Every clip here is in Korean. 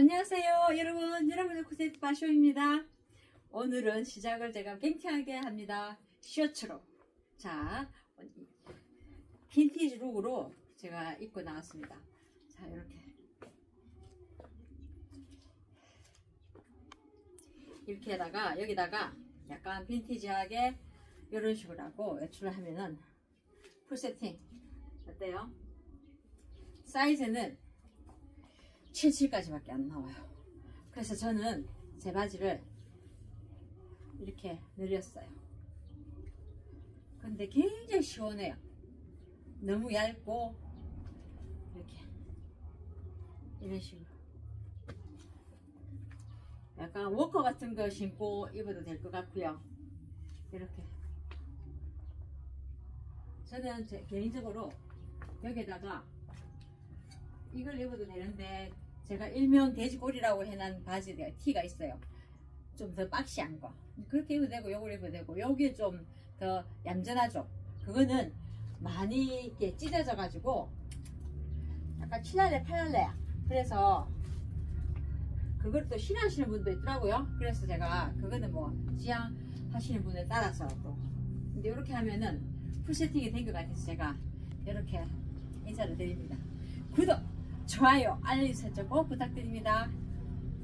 안녕하세요 여러분. 여러분의 코세트 바쇼입니다. 오늘은 시작을 제가 뱅킹하게 합니다. 셔츠로. 자 빈티지 룩으로 제가 입고 나왔습니다. 자 이렇게. 이렇게다가 여기다가 약간 빈티지하게 이런 식으로 하고 외출을 하면은 풀 세팅. 어때요? 사이즈는 77까지밖에 안 나와요. 그래서 저는 제 바지를 이렇게 늘렸어요. 근데 굉장히 시원해요. 너무 얇고 이렇게 이런 식으로 약간 워커 같은 거 신고 입어도 될 것 같고요. 이렇게 저는 제 개인적으로 여기다가 이걸 입어도 되는데 제가 일명 돼지꼬리라고 해놓은 바지가 티가 있어요. 좀 더 박시한 거. 그렇게 입어도 되고 요걸 입어도 되고 여기 좀더 얌전하죠. 그거는 많이 이렇게 찢어져 가지고 약간 칠할래 팔할래야. 그래서 그걸 또 싫어하시는 분도 있더라고요. 그래서 제가 그거는 뭐 지향 하시는 분에 따라서 또 근데 이렇게 하면은 풀 세팅이 된 것 같아서 제가 이렇게 인사를 드립니다. 구독, 좋아요, 알림 설정 꼭 부탁드립니다.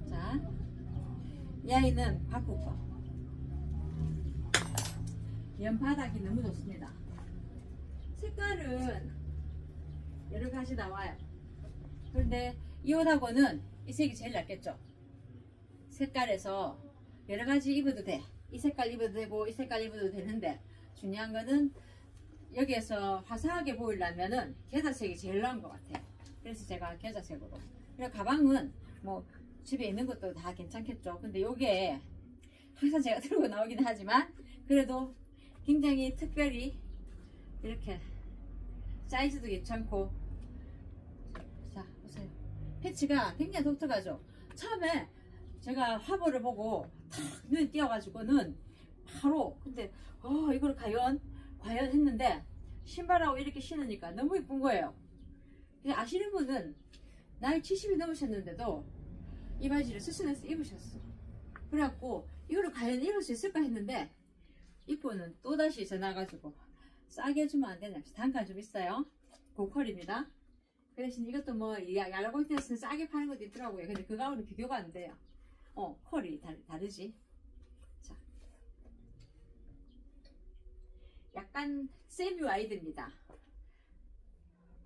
자, 이 아이는 바꾸고 연바닥이 너무 좋습니다. 색깔은 여러 가지 나와요. 그런데 이 옷하고는 이 색이 제일 낫겠죠. 색깔에서 여러 가지 입어도 돼. 이 색깔 입어도 되고 이 색깔 입어도 되는데 중요한 거는 여기에서 화사하게 보이려면은 겨자색이 제일 나은 것 같아요. 그래서 제가 겨자색으로. 그리고 가방은 뭐 집에 있는 것도 다 괜찮겠죠. 근데 요게 항상 제가 들고 나오긴 하지만 그래도 굉장히 특별히 이렇게 사이즈도 괜찮고 자 보세요. 패치가 굉장히 독특하죠. 처음에 제가 화보를 보고 탁 눈에 띄어가지고는 바로 근데 어 이걸 과연 과연 했는데 신발하고 이렇게 신으니까 너무 이쁜 거예요. 아시는 분은 나이 70이 넘으셨는데도 이 바지를 스스로서 입으셨어. 그래갖고 이거를 과연 입을 수 있을까 했는데 입고는 또다시 전화가지고 싸게 해주면 안 되냐 단가 좀 있어요. 고퀄입니다. 그 대신 이것도 뭐 야라골테스는 싸게 파는 것도 있더라고요. 근데 그거하고는 비교가 안 돼요. 어 퀄이 다, 다르지. 자, 약간 세미 와이드입니다.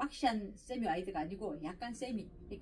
박시한 세미 와이드가 아니고 약간 세미